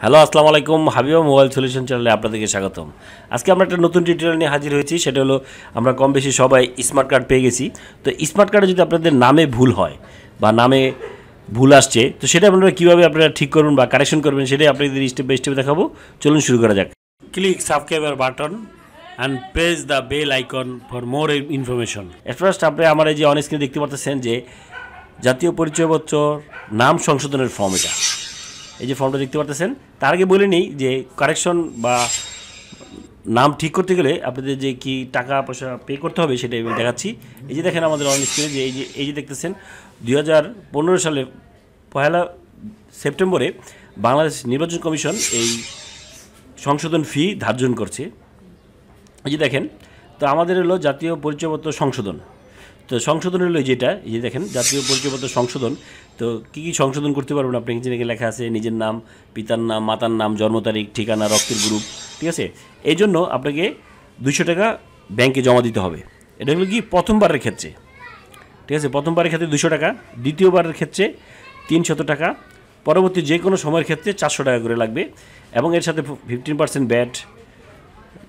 Hello আসসালামু আলাইকুম। Habiba mobile solution চ্যানেলে আপনাদেরকে স্বাগতম। আজকে আমরা একটা নতুন টিউটোরিয়াল নিয়ে হাজির হয়েছি সেটা হলো আমরা কম বেশি সবাই স্মার্ট কার্ড পেয়ে গেছি। তো স্মার্ট কার্ডে যদি আপনাদের নামে ভুল হয় বা নামে ভুল আসছে তো সেটা আপনারা কীভাবে আপনারা ঠিক করবেন বা কারেকশন করবেন সেটাই আপনাদের স্টেপ বাই স্টেপ দেখাবো। চলুন শুরু করা যাক। Click subscriber button and press the bell icon for more information at first আপনি আমার এই যে অন স্ক্রিনে দেখতে পাচ্ছেন যে জাতীয় পরিচয়পত্র নাম সংশোধনের ফর্ম এটা। এই যে ফর্মটা দেখতে পাচ্ছেন তার আগে বলে নিই যে কারেকশন বা নাম ঠিক করতে গেলে আপনাদের যে কি টাকা পয়সা পে করতে হবে সেটা আমি দেখাচ্ছি। এই যে দেখেন আমাদের অন স্ক্রিনে যে এই যে এই যে দেখতেছেন, দুই হাজার পনেরো সালে পয়লা সেপ্টেম্বরে বাংলাদেশ নির্বাচন কমিশন এই সংশোধন ফি ধার্যন করছে। এই যে দেখেন, তো আমাদের হলো জাতীয় পরিচয়পত্র সংশোধন। তো সংশোধন হলো যেটা, এই যে দেখেন, জাতীয় পরিচয়পত্র সংশোধন। তো কী কী সংশোধন করতে পারবেন আপনি? ইঞ্জিনিয়ারিংয়ে লেখা আছে? নিজের নাম, পিতার নাম, মাতার নাম, জন্ম তারিখ, ঠিকানা, রক্তের গ্রুপ ঠিক আছে? এই জন্য আপনাকে দুশো টাকা ব্যাংকে জমা দিতে হবে। এটা হলো কি? প্রথমবারের ক্ষেত্রে। ঠিক আছে? প্রথমবারের ক্ষেত্রে দুশো টাকা, দ্বিতীয়বারের ক্ষেত্রে তিনশত টাকা, পরবর্তী যে কোনো সময়ের ক্ষেত্রে চারশো টাকা করে লাগবে। এবং এর সাথে ফিফটিন পার্সেন্ট ব্যাট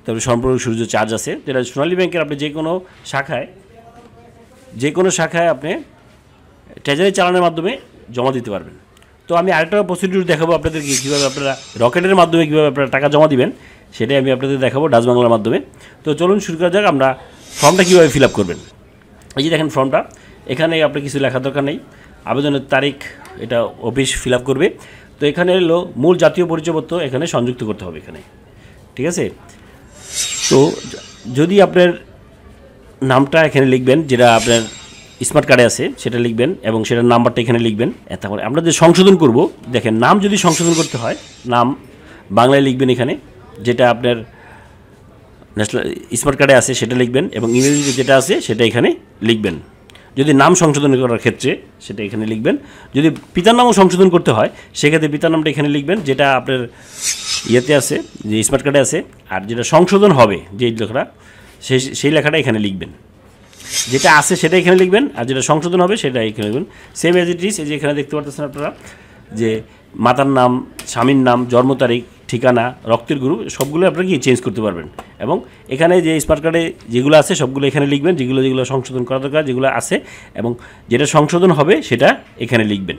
তারপরে সম্পূর্ণ সূর্য চার্জ আছে। যেটা সোনালী ব্যাংকের আপনি যে কোনো শাখায় যে কোনো শাখায় আপনি ট্রেজারি চালানোর মাধ্যমে জমা দিতে পারবেন। তো আমি আরেকটা প্রসিডিউর দেখাবো আপনাদেরকে, কীভাবে আপনারা রকেটের মাধ্যমে কীভাবে আপনারা টাকা জমা দিবেন, সেটাই আমি আপনাদের দেখাবো ডাচ বাংলার মাধ্যমে। তো চলুন শুরু করা যাক, আমরা ফর্মটা কীভাবে ফিল আপ করবেন। এই যে দেখেন ফর্মটা, এখানে আপনি কিছু লেখার দরকার নেই। আবেদনের তারিখ, এটা অফিস ফিল আপ করবে। তো এখানে হলো মূল জাতীয় পরিচয়পত্র এখানে সংযুক্ত করতে হবে এখানে। ঠিক আছে? তো যদি আপনার নামটা এখানে লিখবেন, যেটা আপনার স্মার্ট কার্ডে আছে, সেটা লিখবেন এবং সেটার নাম্বারটা এখানে লিখবেন। তারপরে আমরা যে সংশোধন করব, দেখেন নাম যদি সংশোধন করতে হয়, নাম বাংলায় লিখবেন এখানে, যেটা আপনার ন্যাশনাল স্মার্ট কার্ডে আছে, সেটা লিখবেন এবং ইংরেজিতে যেটা আছে, সেটা এখানে লিখবেন। যদি নাম সংশোধন করার ক্ষেত্রে, সেটা এখানে লিখবেন। যদি পিতার নামও সংশোধন করতে হয়, সেক্ষেত্রে পিতার নামটা এখানে লিখবেন, যেটা আপনার ইয়েতে আছে, যে স্মার্ট কার্ডে আছে, আর যেটা সংশোধন হবে যে লেখাটা সেই সেই লেখাটা এখানে লিখবেন। যেটা আছে সেটা এখানে লিখবেন, আর যেটা সংশোধন হবে সেটা এখানে লিখবেন। সেম এজ ইট ইস এই যে এখানে দেখতে পাচ্ছেন আপনারা, যে মাতার নাম, স্বামীর নাম, জন্ম তারিখ, ঠিকানা, রক্তের গ্রুপ, সবগুলো আপনারা কি চেঞ্জ করতে পারবেন। এবং এখানে যে স্মার্ট কার্ডে যেগুলো আছে, সবগুলো এখানে লিখবেন, যেগুলো যেগুলো সংশোধন করা দরকার, যেগুলো আছে, এবং যেটা সংশোধন হবে সেটা এখানে লিখবেন।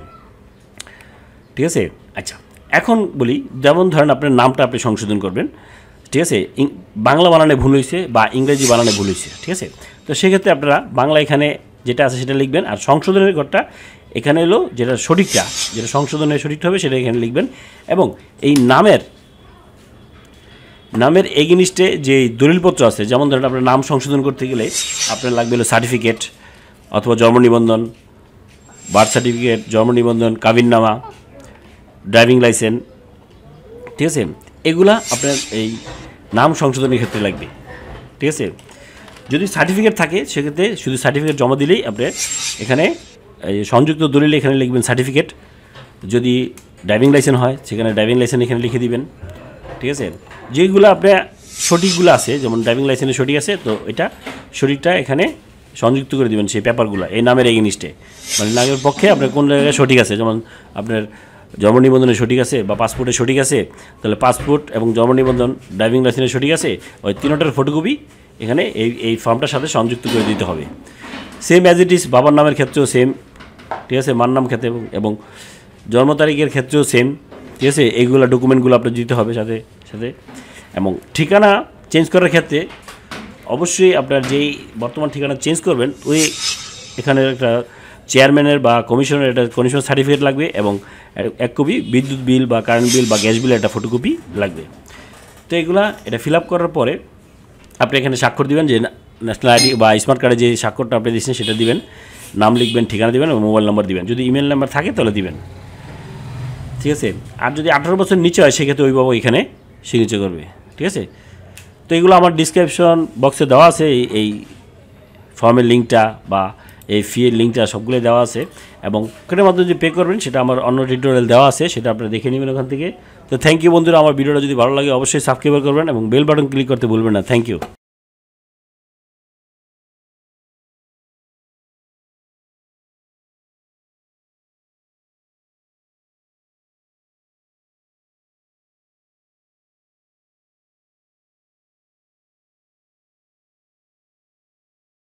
ঠিক আছে? আচ্ছা এখন বলি, যেমন ধরেন আপনার নামটা আপনি সংশোধন করবেন ঠিক আছে? বাংলা বানানে ভুল হয়েছে বা ইংরেজি বানানে ভুল হয়েছে ঠিক আছে? তো সেক্ষেত্রে আপনারা বাংলা এখানে যেটা আছে সেটা লিখবেন আর সংশোধনের ঘরটা এখানে এলো যেটা সঠিকটা, যেটা সংশোধনের সঠিকটা হবে সেটা এখানে লিখবেন। এবং এই নামের নামের এগেনিস্টে যে দলিলপত্র আছে, যেমন ধরেন আপনার নাম সংশোধন করতে গেলে আপনার লাগবে হলো সার্টিফিকেট অথবা জন্ম নিবন্ধন, বার্থ সার্টিফিকেট, জন্ম নিবন্ধন, কাবিননামা, ড্রাইভিং লাইসেন্স, ঠিক আছে? এগুলা আপনার এই নাম সংশোধনের ক্ষেত্রে লাগবে। ঠিক আছে? যদি সার্টিফিকেট থাকে, সেক্ষেত্রে শুধু সার্টিফিকেট জমা দিলেই আপনার এখানে সংযুক্ত দলিলে এখানে লিখবেন সার্টিফিকেট যদি ড্রাইভিং লাইসেন্স হয়, সেখানে ড্রাইভিং লাইসেন্স এখানে লিখে দিবেন। ঠিক আছে? যেগুলো আপনার সঠিকগুলো আছে, যেমন ড্রাইভিং লাইসেন্সে সঠিক আছে, তো এটা সঠিকটা এখানে সংযুক্ত করে দেবেন সেই পেপারগুলো এই নামের এগেনিস্টে মানে নামের পক্ষে আপনার কোন জায়গায় সঠিক আছে? যেমন আপনার জন্ম নিবন্ধনে সঠিক আছে বা পাসপোর্টে সঠিক আছে, তাহলে পাসপোর্ট এবং জন্ম নিবন্ধন ড্রাইভিং লাইসেন্সে সঠিক আছে, ওই তিনটার ফটোকপি এখানে এই এই ফর্মটার সাথে সংযুক্ত করে দিতে হবে। সেম অ্যাজ ইট ইস বাবার নামের ক্ষেত্রেও সেম ঠিক আছে? মার নাম ক্ষেত্রে এবং জন্ম তারিখের ক্ষেত্রেও সেম ঠিক আছে? এইগুলো ডকুমেন্টগুলো আপনার দিতে হবে সাথে সাথে। এবং ঠিকানা চেঞ্জ করার ক্ষেত্রে অবশ্যই আপনার যেই বর্তমান ঠিকানা চেঞ্জ করবেন, ওই এখানে একটা চেয়ারম্যানের বা কমিশনের একটা কমিশন সার্টিফিকেট লাগবে এবং এক কপি বিদ্যুৎ বিল বা কারেন্ট বিল বা গ্যাস বিলের একটা ফটোকপি লাগবে। তো এগুলা এটা ফিল করার পরে আপনি এখানে স্বাক্ষর দিবেন, যে ন্যাশনাল আইডি বা স্মার্ট কার্ডে যে স্বাক্ষরটা আপনি দিচ্ছেন সেটা দিবেন, নাম লিখবেন, ঠিকানা দিবেন এবং মোবাইল নাম্বার দিবেন। যদি ইমেল নাম্বার থাকে তাহলে দিবেন। ঠিক আছে? আর যদি আঠারো বছর নিচে হয়, সেক্ষেত্রে অভিভাবক এখানে সিগনেচার করবে। ঠিক আছে? তো এগুলো আমার ডিসক্রিপশন বক্সে দেওয়া আছে, এই ফর্মের লিঙ্কটা বা এই ফিয়ের লিঙ্কটা সবগুলোই দেওয়া আছে। এবং ওখানের মাধ্যমে যে পে করবেন, সেটা আমার অন্য টিউটোরিয়াল দেওয়া আছে, সেটা আপনারা দেখে নেবেন ওখান থেকে। তো থ্যাংক ইউ বন্ধুরা, আমার ভিডিওটা যদি ভালো লাগে, অবশ্যই সাবস্ক্রাইব করবেন এবং বেল বাটন ক্লিক করতে ভুলবেন না। Thank you